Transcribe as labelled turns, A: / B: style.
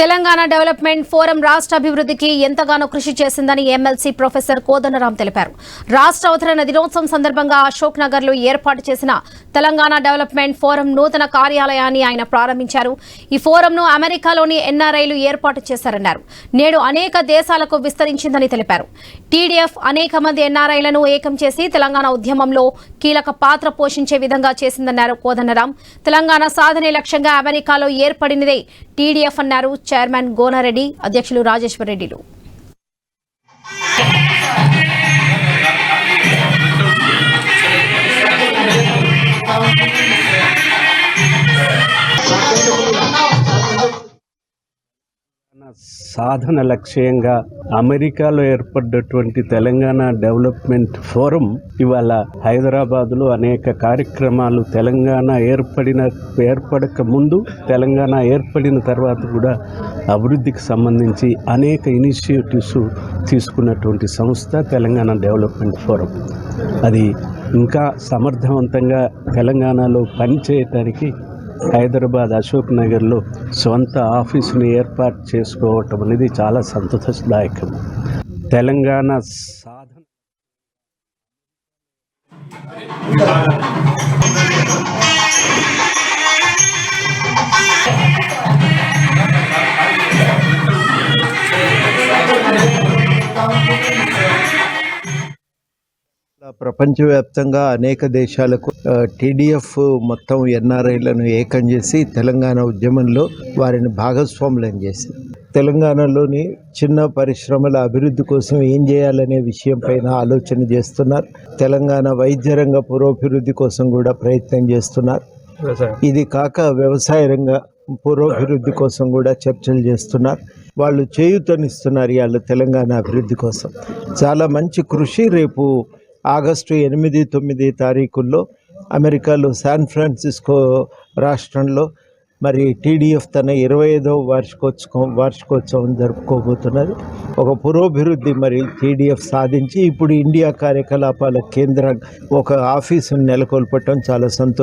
A: Telangana development forum రాష్ట్ర అభివృద్ధికి ఎంతగానో కృషి చేసిందని ఎమ్మెల్సీ ప్రొఫెసర్ కోదండరాం తెలిపారు. రాష్ట్ర అవతరణ దినోత్సవం సందర్భంగా అశోక్ నగర్లో ఏర్పాటు చేసిన తెలంగాణ డెవలప్మెంట్ ఫోరం నూతన కార్యాలయాన్ని ఆయన ప్రారంభించారు. ఈ ఫోరంను అమెరికాలోని ఎన్ఆర్ఐలు ఏర్పాటు చేశారన్నారు. నేడు అనేక దేశాలకు విస్తరించిందని తెలిపారు. టీడీఎఫ్ అనేక మంది ఎన్ఆర్ఐలను ఏకం చేసి తెలంగాణ ఉద్యమంలో కీలక పాత్ర పోషించే విధంగా చేసిందన్నారు కోదండరాం. తెలంగాణ సాధనే లక్ష్యంగా అమెరికాలో ఏర్పడినదే టీడీఎఫ్ అన్నారు. చైర్మన్ గోనారెడ్డి అధ్యక్షులు రాజేశ్వర్
B: సాధన లక్ష్యంగా అమెరికాలో ఏర్పడ్డటువంటి తెలంగాణ డెవలప్మెంట్ ఫోరం ఇవాళ హైదరాబాదులో అనేక కార్యక్రమాలు తెలంగాణ ఏర్పడిన ఏర్పడక ముందు తెలంగాణ ఏర్పడిన తర్వాత కూడా అభివృద్ధికి సంబంధించి అనేక ఇనిషియేటివ్స్ తీసుకున్నటువంటి సంస్థ తెలంగాణ డెవలప్మెంట్ ఫోరం. అది ఇంకా సమర్థవంతంగా తెలంగాణలో పనిచేయటానికి హైదరాబాద్ అశోక్ నగర్లో సొంత ఆఫీసుని ఏర్పాటు చేసుకోవటం అనేది చాలా సంతోషదాయకం. తెలంగాణ సాధన
C: ప్రపంచవ్యాప్తంగా అనేక దేశాలకు టీడీఎఫ్ మొత్తం ఎన్ఆర్ఐలను ఏకం చేసి తెలంగాణ ఉద్యమంలో వారిని భాగస్వాములను చేసింది. తెలంగాణలోని చిన్న పరిశ్రమల అభివృద్ధి కోసం ఏం చేయాలనే విషయం పైన ఆలోచన చేస్తున్నారు. తెలంగాణ వైద్య రంగ పురోభివృద్ధి కోసం కూడా ప్రయత్నం చేస్తున్నారు. ఇది కాక వ్యవసాయ రంగ పురోభివృద్ధి కోసం కూడా చర్చలు చేస్తున్నారు. వాళ్ళు చేయూతనిస్తున్నారు ఇవాళ తెలంగాణ అభివృద్ధి కోసం. చాలా మంచి కృషి రేపు ఆగస్టు ఎనిమిది తొమ్మిది తారీఖుల్లో అమెరికాలో శాన్ ఫ్రాన్సిస్కో రాష్ట్రంలో మరి టీడీఎఫ్ తన ఇరవై ఐదవ వార్షికోత్సవం వార్షికోత్సవం జరుపుకోబోతున్నది. ఒక పురోభివృద్ధి మరి టీడీఎఫ్ సాధించి ఇప్పుడు ఇండియా కార్యకలాపాల కేంద్రం ఒక ఆఫీసును నెలకొల్పటం చాలా సంతోషం.